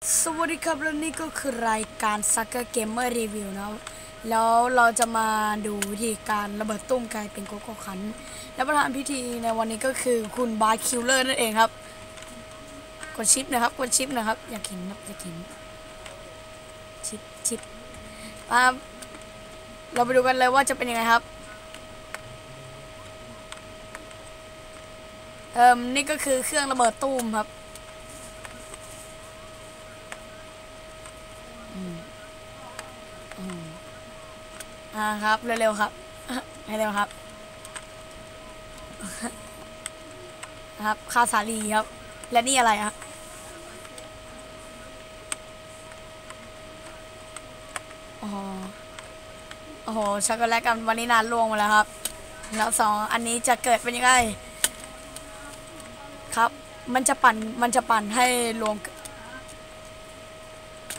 สวัสดีครับและนี่ก็คือรายการ Sucker Gamer Review นะครับแล้วเราจะมาดูวิธีการระเบิดตุ้มกลายเป็นโกโก้คัน และประธานพิธีในวันนี้ก็คือคุณบาร์คิลเลอร์นั่นเองครับ กดชิปนะครับ กดชิปนะครับ อยากเห็นครับอยากเห็นชิปชิปมาเราไปดูกันเลยว่าจะเป็นยังไงครับ เอ่มนี่ก็คือเครื่องระเบิดตุ้มครับ อ่าครับ เร็วๆครับเร็วครับ ครับคาสาลีครับ และนี่อะไรครับโอ้โหโอ้โหช็อกโกแลตกับวานิลลานล่วงมาแล้วครับ แล้วสองอันนี้จะเกิดเป็นยังไง ครับ มันจะปั่น มันจะปั่นให้รวม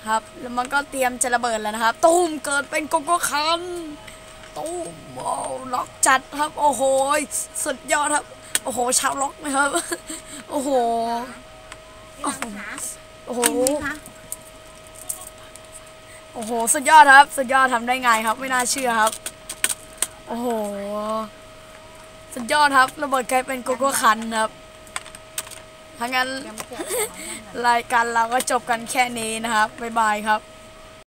ครับ แล้วมันก็เตรียมจะระเบิดแล้วนะครับ ตูมเกิดเป็นโกโก้คันตูมโอ้ล็อกจัดครับ โอ้โหสุดยอดครับ โอ้โห ชาวล็อกนะครับ โอ้โห โอ้โห โอ้โห สุดยอดครับ สุดยอดทำได้ไงครับ ไม่น่าเชื่อครับ โอ้โห สุดยอดครับ ระเบิดกลายเป็นโกโก้คันครับ ถ้างั้นยังไม่เสร็จรายการเราก็จบกันแค่นี้นะครับ บ๊ายบายครับ